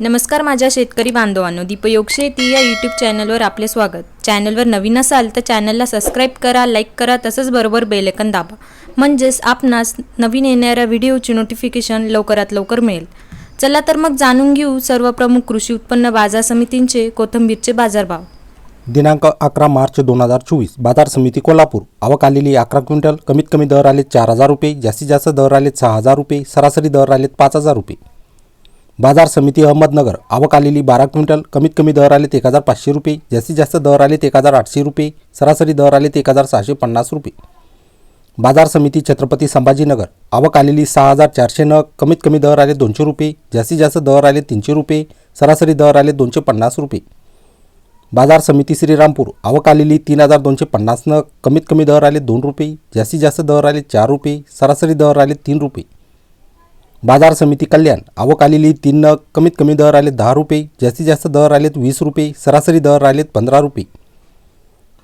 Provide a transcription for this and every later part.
नमस्कार माझ्या शेतकरी बांधवांनो दीपयोग शेती या यूट्यूब चॅनलवर आपले स्वागत. चॅनलवर नवीन असाल तर चॅनलला सबस्क्राईब करा लाईक करा तसंच बरोबर बेलेकन दाबा. म्हणजेच आपणास नवीन येणाऱ्या व्हिडिओची नोटिफिकेशन लवकरात लवकर मिळेल. चला तर मग जाणून घेऊ सर्व प्रमुख कृषी उत्पन्न बाजार समितींचे कोथंबीरचे बाजारभाव. दिनांक अकरा मार्च दोन हजार चोवीस बाजार समिती कोल्हापूर. आवक आलेली अकरा क्विंटल कमीत कमी दर आलेत चार हजार रुपये जास्तीत जास्त दर आलेत सहा हजार रुपये सरासरी दर आलेत पाच हजार रुपये. बाजार समिती अहमदनगर. आवक आलेली बारा क्विंटल कमीत कमी दर आलेत एक हजार पाचशे रुपये. जास्तीत जास्त दर आलेत एक हजार आठशे रुपये. सरासरी दर आलेत एक हजार सहाशे पन्नास रुपये. बाजार समिती छत्रपती संभाजीनगर. आवक आलेली सहा हजार चारशे नग कमीत कमी दर आले दोनशे रुपये. जास्तीत जास्त दर आले तीनशे रुपये. सरासरी दर आले दोनशे पन्नास रुपये. बाजार समिती श्रीरामपूर. आवक आलेली तीन हजार दोनशे पन्नास नग कमीत कमी दर आले दोन रुपये. जास्तीत जास्त दर आले चार रुपये. सरासरी दर आले तीन रुपये. बाजार समिती कल्याण. आवक आलेली तीन नग कमीत कमी दर आलेत दहा रुपये जास्तीत जास्त दर आलेत वीस रुपये सरासरी दर आलेत पंधरा रुपये.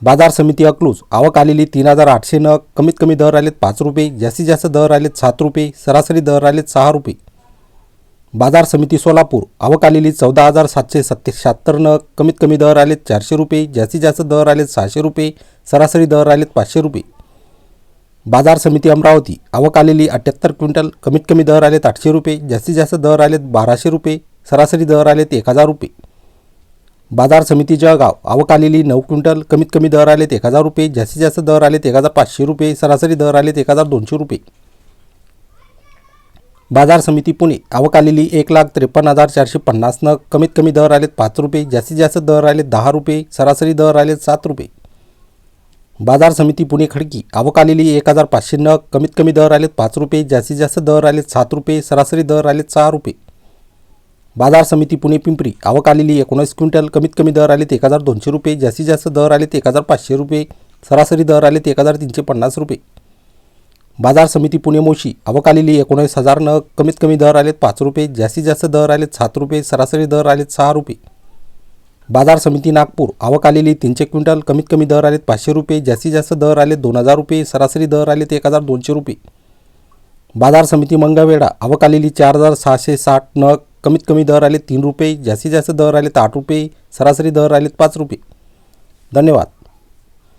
बाजार समिती अकलूज. आवक आलेली तीन हजार आठशे नग कमीत कमी दर आलेत पाच रुपये जास्तीत जास्त दर आलेत सात रुपये सरासरी दर आलेत सहा रुपये. बाजार समिती सोलापूर. आवक आलेली चौदा हजार सातशे सत्ते शहात्तर नग कमीत कमी दर आलेत चारशे रुपये जास्तीत जास्त दर आलेत सहाशे रुपये सरासरी दर आलेत पाचशे रुपये. बाजार समिती अमरावती. आवक आलेली अठ्ठ्याहत्तर क्विंटल. कमीत कमी दर आलेत आठशे रुपये. जास्तीत जास्त दर आलेत बाराशे रुपये. सरासरी दर आलेत एक हजार रुपये. बाजार समिती जळगाव. आवक आलेली नऊ क्विंटल. कमीत कमी दर आलेत एक हजार रुपये. जास्तीत जास्त दर आलेत एक हजार पाचशे रुपये. सरासरी दर आलेत एक हजार दोनशे रुपये. बाजार समिती पुणे. आवक आलेली एक लाख त्रेपन्न हजार चारशे पन्नास न कमीत कमी दर आलेत पाच रुपये. जास्तीत जास्त दर आलेत दहा रुपये. सरासरी दर आलेत सात रुपये. बाजार समिती पुणे खडकी. आवक आलेली एक हजार पाचशे नग. कमीत कमी दर आलेत पाच रुपये. जास्तीत जास्त दर आलेत सात रुपये. सरासरी दर आलेत सहा रुपये. बाजार समिती पुणे पिंपरी. आवक आलेली एकोणीस क्विंटल. कमीत कमी दर आलेत एक हजार दोनशे रुपये. जास्तीत जास्त दर आलेत एक हजार पाचशे रुपये. सरासरी दर आलेत एक हजार तीनशे पन्नास रुपये. बाजार समिती पुणे मोशी. आवक आलेली एकोणीस हजार नग. कमीत कमी दर आलेत पाच रुपये. जास्तीत जास्त दर आलेत सात रुपये. सरासरी दर आलेत सहा रुपये. बाजार समिती नागपूर. आवक आलेली तीनशे क्विंटल कमीत कमी दर आलेत पाचशे रुपये जास्तीत जास्त दर आले दोन हजार रुपये सरासरी दर आलेत एक हजार दोनशे रुपये. बाजार समिती मंगळवेढा. आवक आलेली चार हजार सहाशे साठ नग कमीत कमी दर आले तीन रुपये जास्तीत जास्त दर आलेत आठ रुपये सरासरी दर आलेत पाच रुपये. धन्यवाद.